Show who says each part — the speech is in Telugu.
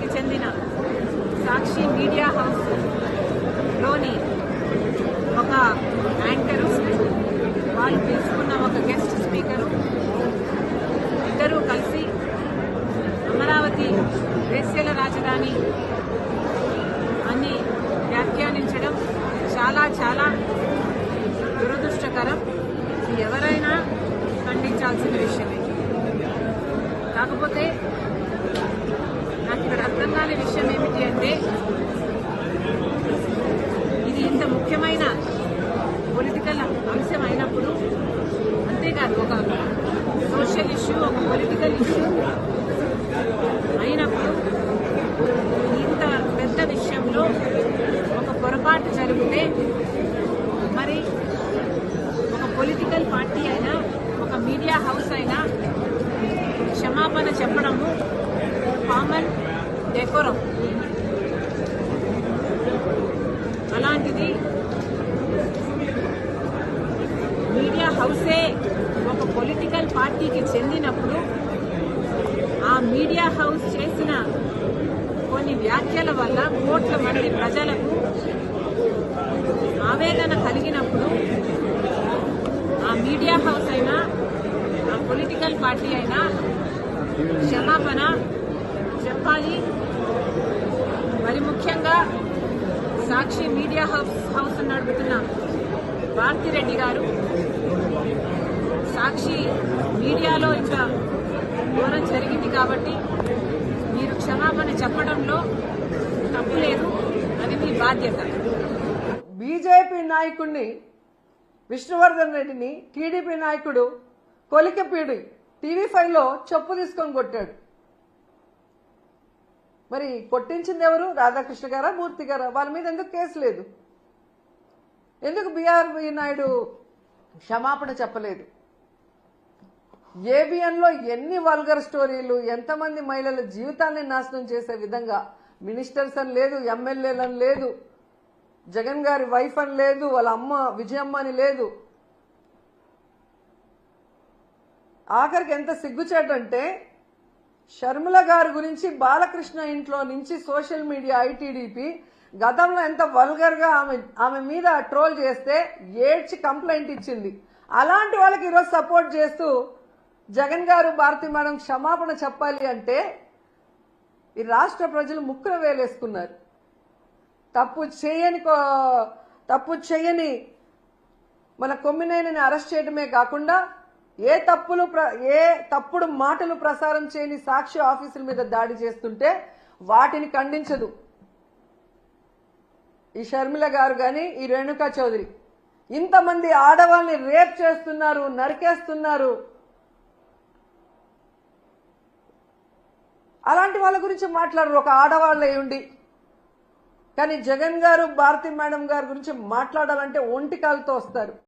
Speaker 1: జిల్లాకి చెందిన సాక్షి మీడియా హౌస్లోని ఒక యాంకరు వాళ్ళు తెలుసుకున్న ఒక గెస్ట్ స్పీకరు ఇద్దరూ కలిసి అమరావతి వేస్యల రాజధాని అని వ్యాఖ్యానించడం చాలా చాలా దురదృష్టకరం. ఎవరైనా ఖండించాల్సిన విషయమే. కాకపోతే క్షమాపణ చెప్పడము. కామన్ డెకోరం అలాంటిది మీడియా హౌసే ఒక పొలిటికల్ పార్టీకి చెందినప్పుడు ఆ మీడియా హౌస్ చేసిన కొన్ని వ్యాఖ్యల వల్ల కోట్ల మంది ప్రజలకు ఆవేదన కలిగినప్పుడు ఆ మీడియా హౌస్ అయినా ఆ పొలిటికల్ పార్టీ అయినా క్షమాపణ చెప్పాలి. మరి ముఖ్యంగా సాక్షి మీడియా హౌస్ హౌస్ నడుపుతున్న భారతిరెడ్డి గారు సాక్షి మీడియాలో ఇంత ఘోరం జరిగింది కాబట్టి మీరు క్షమాపణ చెప్పడంలో తప్పు లేదు. అది మీ బాధ్యత.
Speaker 2: బీజేపీ నాయకుడిని విష్ణువర్ధన్ రెడ్డిని టీడీపీ నాయకుడు కొలికపీడి టీవీ ఫైవ్లో చెప్పు తీసుకొని కొట్టాడు. మరి కొట్టించింది ఎవరు? రాధాకృష్ణ గారా మూర్తి గారా? వాళ్ళ మీద ఎందుకు కేసు లేదు? ఎందుకు బీఆర్బీ నాయుడు క్షమాపణ చెప్పలేదు? ఏబిఎన్లో ఎన్ని వల్గర్ స్టోరీలు ఎంతమంది మహిళల జీవితాన్ని నాశనం చేసే విధంగా మినిస్టర్స్ అని లేదు ఎమ్మెల్యేలని లేదు జగన్ గారి వైఫ్ అని లేదు వాళ్ళ అమ్మ విజయమ్మ అని లేదు ఆఖరికి ఎంత సిగ్గుచేటంటే షర్మిల గారి గురించి బాలకృష్ణ ఇంట్లో నుంచి సోషల్ మీడియా ఐటీడీపీ గతంలో ఎంత వల్గర్గా ఆమె ఆమె మీద ట్రోల్ చేస్తే ఏడ్చి కంప్లైంట్ ఇచ్చింది. అలాంటి వాళ్ళకి ఈరోజు సపోర్ట్ చేస్తూ జగన్ గారు భారతి మేడం క్షమాపణ చెప్పాలి అంటే ఈ రాష్ట్ర ప్రజలు ముక్కున వేలేసుకున్నారు. తప్పు చేయని కో- తప్పు చేయని మన కొమ్మినేని అరెస్ట్ చేయడమే కాకుండా ఏ తప్పులు ప్ర- ఏ తప్పుడు మాటలు ప్రసారం చేయని సాక్షి ఆఫీసుల మీద దాడి చేస్తుంటే వాటిని ఖండించదు. ఈ షర్మిల గారు కానీ ఈ రేణుకా చౌదరి. ఇంతమంది ఆడవాళ్ళని రేప్ చేస్తున్నారు నరికేస్తున్నారు. అలాంటి వాళ్ళ గురించి మాట్లాడరు. ఒక ఆడవాళ్ళ ఉండి. కానీ జగన్ గారు భారతి మేడం గారి గురించి మాట్లాడాలంటే ఒంటి కాలుతో వస్తారు.